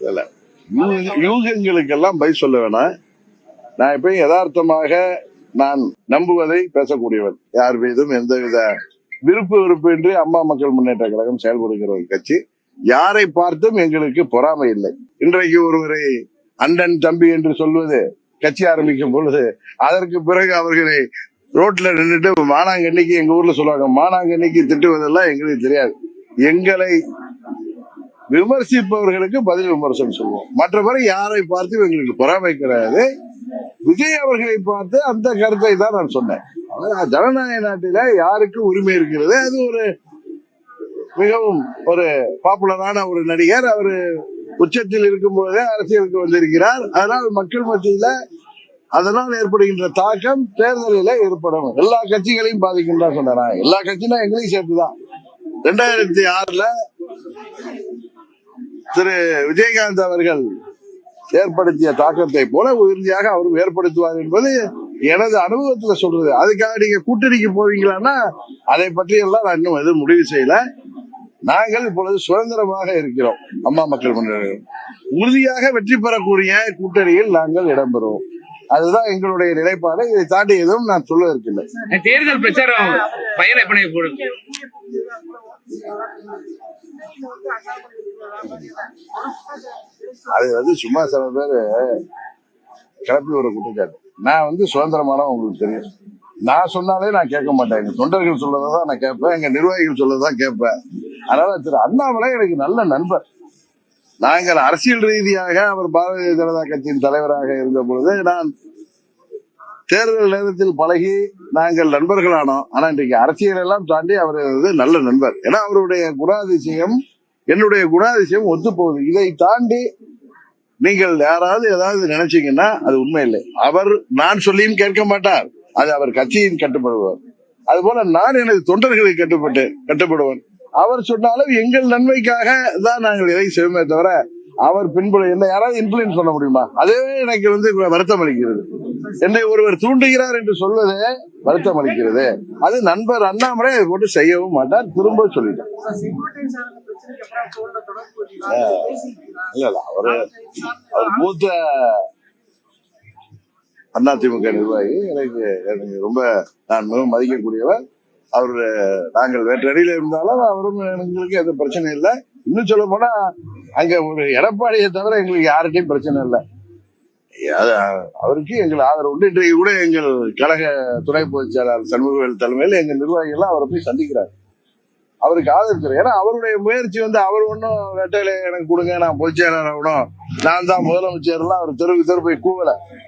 இல்ல யூக- யூகங்களுக்கெல்லாம் பதில் சொல்ல வேணாம். நான் எப்பயும் யதார்த்தமாக நான் நம்புவதை பேசக்கூடியவன் யார் மீதும் எந்தவித விருப்பு வெறுப்பின்றி அம்மா மக்கள் முன்னேற்ற கழகம் செயல்படுகிற ஒரு கட்சி. யாரை பார்த்தும் எங்களுக்கு பொறாமை இல்லை. இன்றைக்கு ஒருவரை அண்ணன் தம்பி என்று சொல்வது கட்சி ஆரம்பிக்கும் பொழுது அதற்கு பிறகு அவர்களை ரோட்ல நின்றுட்டு மானாங்கண்ணிக்கு எங்க ஊர்ல சொல்லுவாங்க மானாங்கண்ணிக்கு திட்டுவதெல்லாம் எங்களுக்கு தெரியாது. எங்களை விமர்சிப்பவர்களுக்கு பதில் விமர்சனம் சொல்லுவோம். மற்றபடி யாரை பார்த்து எங்களுக்கு பொறாமை கிடையாது. விஜய் அவர்களை பார்த்து அந்த கருத்தை தான் நான் சொன்னேன். அதாவது ஜனநாயக நாட்டில யாருக்கு உரிமை இருக்கிறது? அது ஒரு மிகவும் ஒரு பாப்புலரான ஒரு நடிகர். அவர் உச்சத்தில் இருக்கும் போதே அரசியலுக்கு வந்திருக்கிறார். அதனால் மக்கள் மத்தியில அதனால் ஏற்படுகின்ற தாக்கம் தேர்தலில் ஏற்படும். எல்லா கட்சிகளையும் பாதிக்கும் தான் சொன்னேன் எல்லா கட்சியும் எங்களையும் சேர்த்துதான். ரெண்டாயிரத்தி ஆறுல திரு விஜயகாந்த் அவர்கள் ஏற்படுத்திய தாக்கத்தை போல உறுதியாக அவரும் ஏற்படுத்துவார் என்பது எனது அனுபவத்துல சொல்றது. அதுக்காக நீங்க கூட்டணிக்கு போவீங்களான்னா அதை பற்றி எல்லாம் நான் இன்னும் எதுவும் முடிவு செய்யல. நாங்கள் இப்பொழுது சுதந்திரமாக இருக்கிறோம். அம்மா மக்கள் முன்னேற்றம் உறுதியாக வெற்றி பெறக்கூடிய கூட்டணியில் நாங்கள் இடம்பெறுவோம். அதுதான் எங்களுடைய நிலைப்பாடு. இதை தாண்டி எதுவும் நான் சொல்வதற்கில்லை தேர்தல் பிரச்சாரம் பயணம் எப்படி அது வந்து சும்மா சில பேர் கிளப்பி ஒரு குற்றச்சாட்டு. நான் வந்து சுதந்திரமானவன் உங்களுக்கு தெரியும். நான் சொன்னாலே நான் கேட்க மாட்டேன். எங்க தொண்டர்கள் சொல்லதை தான் நான் கேட்பேன். எங்க நிர்வாகிகள் சொல்லதை தான் கேட்பேன். அதனால திரு அண்ணாமலை எனக்கு நல்ல நண்பர். நாங்கள் அரசியல் ரீதியாக அவர் பாரதிய ஜனதா கட்சியின் தலைவராக இருந்த பொழுது நான் தேர்தல் நேரத்தில் பழகி நாங்கள் நண்பர்களானோம். ஆனா இன்றைக்கு அரசியல் எல்லாம் தாண்டி அவர் வந்து நல்ல நண்பர். ஏன்னா அவருடைய குணாதிசயம் என்னுடைய குணாதிசயம் ஒத்து போகுது இதை தாண்டி நீங்கள் யாராவது ஏதாவது நினைச்சீங்கன்னா அது உண்மை இல்லை அவர் நான் சொல்லியும் கேட்க மாட்டார். அது அவர் கட்சியின் கட்டுப்படுவார் அதுபோல நான் எனது தொண்டர்களை கட்டுப்பட்டு கட்டுப்படுவேன் அவர் சொன்னாலும் எங்கள் நன்மைக்காக தான் நாங்கள் இதை செய்வோமே தவிர அவர் பின்புல என்ன யாராவது இன்ஃபுளுன்ஸ் பண்ண முடியுமா? அதுவே எனக்கு வந்து வருத்தம் அளிக்கிறது. என்னை ஒருவர் தூண்டுகிறார் என்று சொல்வது வருத்தம் அளிக்கிறது. அது நண்பர் அண்ணாமலை அதை போட்டு செய்யவும் மாட்டார் திரும்ப சொல்லிட்டார். இல்ல இல்ல அவரு அவர் மூத்த அதிமுக நிர்வாகி எனக்கு எனக்கு ரொம்ப நான் மிகவும் மதிக்கக்கூடியவர். அவர் நாங்கள் வேற்று இருந்தாலும் அவரும் எங்களுக்கு எந்த பிரச்சனை இல்லை. இன்னும் சொல்ல போனா அங்க ஒரு எடப்பாடியை தவிர எங்களுக்கு யார்கிட்டயும் பிரச்சனை இல்லை. அவருக்கு எங்கள் ஆதரவு உண்டு. இன்றைக்கு கூட எங்கள் கழக துணை பொதுச் செயலாளர் சண்முகவேல் தலைமையில் எங்கள் நிர்வாகிகள்லாம் அவரை போய் சந்திக்கிறார். அவருக்கு ஆதரிக்கிறார் ஏன்னா அவருடைய முயற்சி வந்து அவர் ஒன்றும் வேட்டையில எனக்கு கொடுங்க நான் பொதுச் செயலாளர் ஆகணும் நான் தான் முதலமைச்சர்லாம் அவர் தெருவுக்கு தெரு போய் கூவலை.